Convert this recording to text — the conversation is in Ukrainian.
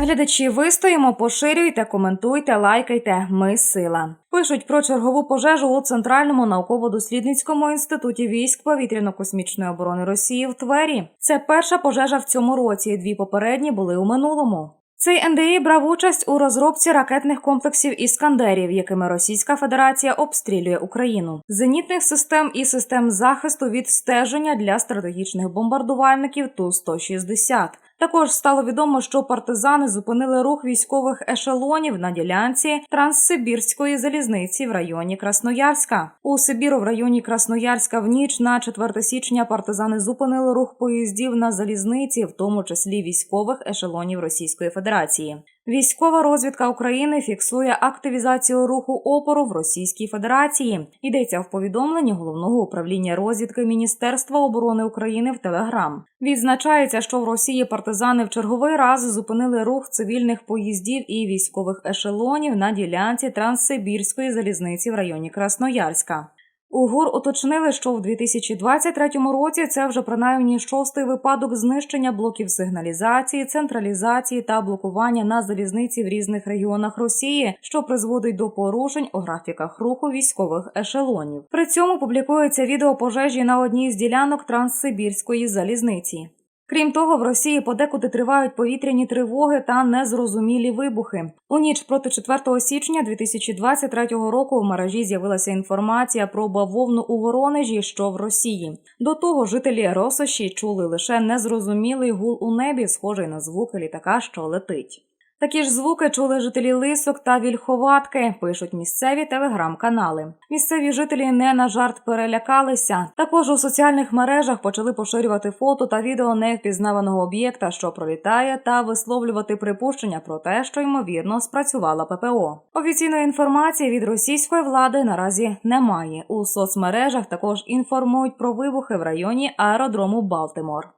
Глядачі, вистоїмо, поширюйте, коментуйте, лайкайте. Ми сила. Пишуть про чергову пожежу у Центральному науково-дослідницькому інституті військ повітряно-космічної оборони Росії в Твері. Це перша пожежа в цьому році. Дві попередні були у минулому. Цей НДІ брав участь у розробці ракетних комплексів іскандерів, якими Російська Федерація обстрілює Україну, зенітних систем і систем захисту від стеження для стратегічних бомбардувальників ту 160 Також стало відомо, що партизани зупинили рух військових ешелонів на ділянці Транссибірської залізниці в районі Красноярська. У Сибіру в районі Красноярська в ніч на 4 січня партизани зупинили рух поїздів на залізниці, в тому числі військових ешелонів Російської Федерації. Військова розвідка України фіксує активізацію руху опору в Російській Федерації. Йдеться в повідомленні головного управління розвідки Міністерства оборони України в Телеграм. Відзначається, що в Росії партизани в черговий раз зупинили рух цивільних поїздів і військових ешелонів на ділянці Транссибірської залізниці в районі Красноярська. У ГУР уточнили, що в 2023 році це вже принаймні шостий випадок знищення блоків сигналізації, централізації та блокування на залізниці в різних регіонах Росії, що призводить до порушень у графіках руху військових ешелонів. При цьому публікується відео пожежі на одній з ділянок Транссибірської залізниці. Крім того, в Росії подекуди тривають повітряні тривоги та незрозумілі вибухи. У ніч проти 4 січня 2023 року в мережі з'явилася інформація про бавовну у Воронежі, що в Росії. До того жителі Росоші чули лише незрозумілий гул у небі, схожий на звуки літака, що летить. Такі ж звуки чули жителі Лисок та Вільховатки, пишуть місцеві телеграм-канали. Місцеві жителі не на жарт перелякалися. Також у соціальних мережах почали поширювати фото та відео невпізнаваного об'єкта, що пролітає, та висловлювати припущення про те, що ймовірно спрацювала ППО. Офіційної інформації від російської влади наразі немає. У соцмережах також інформують про вибухи в районі аеродрому Балтимор.